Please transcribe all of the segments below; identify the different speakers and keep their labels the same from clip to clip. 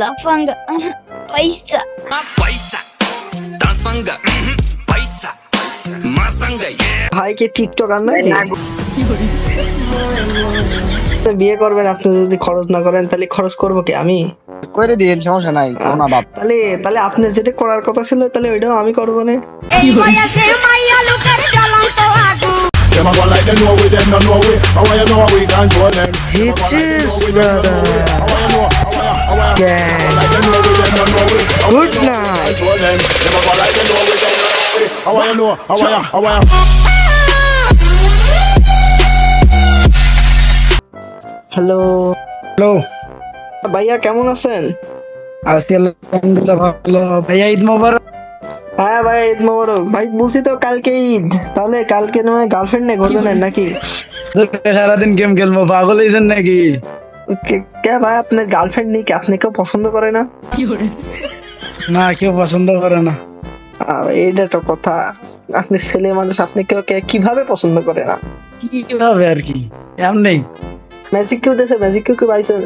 Speaker 1: লাফাঙ্গা পয়সা
Speaker 2: Paisa, danzanga, paisa, masanga, yeah.
Speaker 3: ভাই কি টিকটক আর বিয়ে করবেন আপনি যদি খরচ না করেন তাহলে খরচ করব কি আমি
Speaker 4: করে দিন সমস্যা নাই বাপ
Speaker 3: তাহলে তাহলে আপনি যেটা করার কথা ছিল তাহলে ওইটাও আমি করব না? Hitches, brother.
Speaker 5: How you know. How
Speaker 3: Good night.
Speaker 5: How you know? How you? How you?
Speaker 3: Hello
Speaker 4: hello
Speaker 3: ভাইয়া কেমন আছেন
Speaker 4: আছি আলহামদুলিল্লাহ ভালো ভাইয়া ঈদ মোবারক
Speaker 3: হ্যাঁ ভাই ঈদ মোবারক ভাই বলছি তো কালকে ঈদ তাহলে কালকে নয় গার্লফ্রেন্ড নিয়ে ঘুরবেন না নাকি
Speaker 4: সারাদিন গেম খেলব পাগল হয়েছেন নাকি
Speaker 3: কে- কে ভাই আপনার গার্লফ্রেন্ড নেই কি? আপনি কেউ পছন্দ করে না?
Speaker 4: না কেউ পছন্দ করে না।
Speaker 3: আর এইটা তো কথা। আপনি ছেলে মানুষ আপনি কেউ কে- কীভাবে পছন্দ করে না?
Speaker 4: কীভাবে আর কি? এমনি
Speaker 3: ম্যাজিক কিউ দেশে ম্যাজিক কিউ কি পাইছেন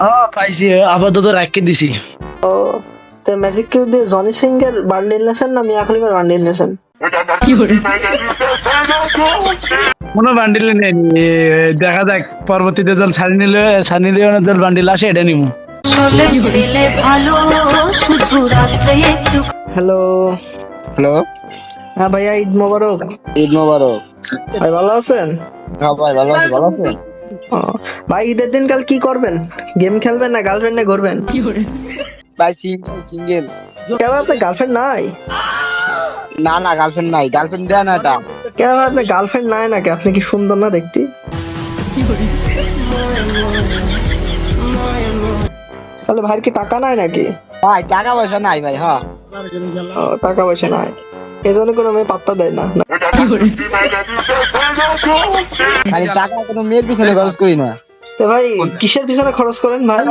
Speaker 4: ও পাইছি আপাতত রাখি দিছি।
Speaker 3: ও তো ম্যাজিক কিউ দিয়ে জনি সিং এর বান্ডিল নেছেন না মিয়া খলিফার বান্ডিল নেছেন
Speaker 4: কোনো বান্ডিল নেই। দেখা যাক পরবর্তীতে জল ছাড়ি নিলে ছাড়ি নিলে জল বান্ডিল আসে এটা নিমু।
Speaker 3: হ্যালো।
Speaker 4: হ্যালো।
Speaker 3: হ্যাঁ ভাইয়া ঈদ মোবারক।
Speaker 4: ঈদ মোবারক।
Speaker 3: ভাই ভালো আছেন?
Speaker 4: হ্যাঁ ভাই ভালো আছি ভালো আছেন
Speaker 3: ও, ভাই ঈদের দিন কাল কি করবেন? গেম খেলবেন না গার্লফ্রেন্ড নিয়ে ঘুরবেন?
Speaker 4: ভাই সিঙ্গেল সিঙ্গেল
Speaker 3: কেন আপনার গার্লফ্রেন্ড নাই?
Speaker 4: না না গার্লফ্রেন্ড নাই গার্লফ্রেন্ড দেয় না এটা।
Speaker 3: কেন আপনার গার্লফ্রেন্ড নাই নাকি? আপনি কি সুন্দর না দেখতে? তাহলে ভাইয়ের কি টাকা নাই নাকি?
Speaker 4: ভাই টাকা পয়সা নাই ভাই হ্যাঁ
Speaker 3: টাকা পয়সা নাই। এই জন্য কোনো মেয়ে পাত্তা দেয় না। না।
Speaker 4: খালি টাকা কোনো মেয়ের পিছনে খরচ করি না।
Speaker 3: তো ভাই কিসের পিছনে খরচ করেন ভাই?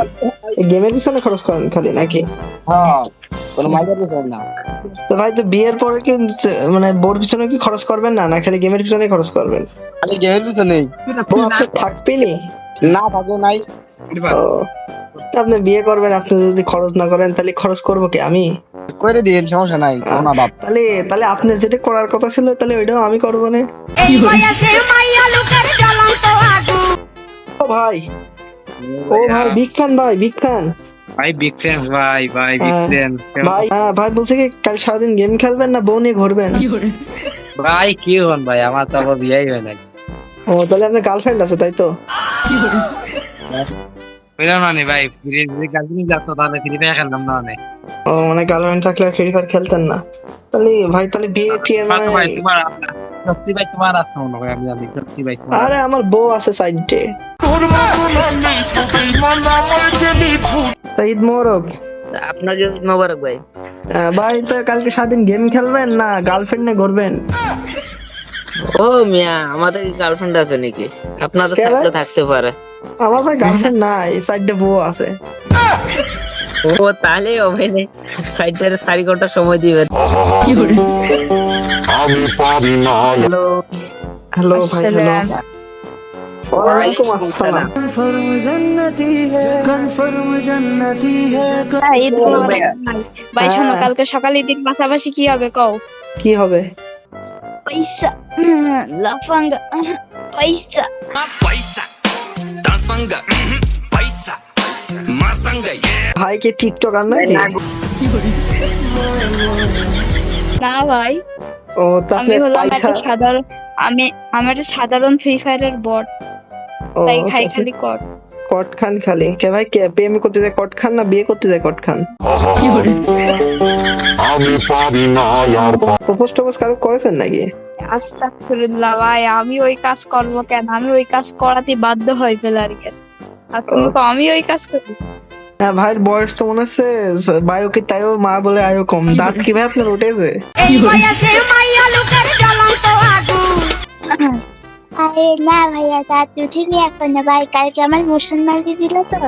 Speaker 3: গেমের পিছনে খরচ করেন খালি নাকি?
Speaker 4: হ্যাঁ কোনো মাইকের পিছনে না।
Speaker 3: তো ভাই তো বিয়ের পরে কি মানে বোর পিছনে কি খরচ করবেন? না না খালি গেমের পিছনে খরচ করবেন।
Speaker 4: খালি গেমের পিছনে?
Speaker 3: থাকবেনি
Speaker 4: না থাকে নাই।
Speaker 3: আপনি বিয়ে করবেন আপনি যদি খরচ না করেন তাহলে খরচ করব কি আমি?
Speaker 4: করে দিন সমস্যা নাই কোনো বাপ
Speaker 3: তাহলে তাহলে আপনি যেটা করার কথা ছিল তাহলে ওইটাও আমি করব না।
Speaker 1: এই বয়সে মাইয়া লোকের জ্বলন্ত আগুন।
Speaker 3: ও ভাই ও ভাই বিগ ভাই বিগ
Speaker 6: ভাই বিগ ফ্যান ভাই ভাই বিগ
Speaker 3: হ্যাঁ।
Speaker 6: ফ্যান
Speaker 3: ভাই হ্যাঁ ভাই বলছে কি কাল সারাদিন গেম খেলবেন না বউ নিয়ে ঘুরবেন?
Speaker 6: ভাই কি হন ভাই আমার তো আবার বিয়াই হয় নাই।
Speaker 3: ও তাহলে আপনার গার্লফ্রেন্ড আছে তাই তো?
Speaker 6: বুঝলাম না ভাই ফ্রি গার্লফ্রেন্ড যাতো তাহলে ফ্রি ফায়ার খেলতাম না অনেক
Speaker 3: ও মানে গার্লফ্রেন্ড থাকলে ফ্রি ফায়ার খেলতেন না। তাহলে ভাই তাহলে বিয়ে টিয়ে মানে
Speaker 6: ভাই তোমার আপনার সত্যি ভাই তোমার আছে মনে হয় আমি জানি সত্যি ভাই
Speaker 3: আরে আমার বউ আছে সাইডে ঈদ মোবারক।
Speaker 7: আপনাকে মোবারক ভাই।
Speaker 3: ভাই তো কালকে সারাদিন গেম খেলবেন না গার্লফ্রেন্ড নিয়ে ঘুরবেন?
Speaker 7: ও মিয়া আমাদের গার্লফ্রেন্ড আছে নাকি? আপনাদের? থাকলে থাকতে পারে।
Speaker 3: আমার ভাই গার্লফ্রেন্ড নাই সাইডে বউ আছে।
Speaker 7: ও তাহলে হবে না সাইডের চারি ঘণ্টা সময় দিবেন।
Speaker 3: আমি পারি না হ্যালো হ্যালো ভাই হ্যালো
Speaker 1: ঈদ ভাই শোনো
Speaker 3: হ্যাঁ।
Speaker 1: কালকে সকালে ঈদের পাশাপাশি কি হবে কও?
Speaker 3: কি হবে?
Speaker 1: পয়সা। লাফাঙ্গা। পয়সা।
Speaker 3: ভাই কি টিকটক আর নাকি?
Speaker 1: না ভাই।
Speaker 3: ও তা
Speaker 1: আমি
Speaker 3: আপনি
Speaker 1: হলাম একটা সাধারণ আমি আমি একটা সাধারণ ফ্রি ফায়ারের বট তাই খাই খালি কর।
Speaker 3: কট খান খালি। কে ভাই কে প্রেম করতে যায় কট খান না বিয়ে করতে যায় কট খান? প্রপোজ টপোজ কারও করেছেন নাকি?
Speaker 1: আস্তাগফিরুল্লাহ ভাই আমি ওই কাজ করব কেন? আমি ওই কাজ করাতে বাধ্য হই ফেলারিকে আর তুমি কও আমি ওই কাজ করি?
Speaker 3: হ্যাঁ ভাইয়ের বয়স তো মনে হচ্ছে বায়ো কি তাইও মা বলে আয়ো কম। দাঁত কি ভাই আপনার উঠেছে?
Speaker 1: এই বয়সে মাইয়া লোকের জ্বলন্ত আগুন।
Speaker 8: আরে না ভাইয়া দাঁত উঠিনি এখন না ভাই কালকে আমার মুসলমান দিল তো।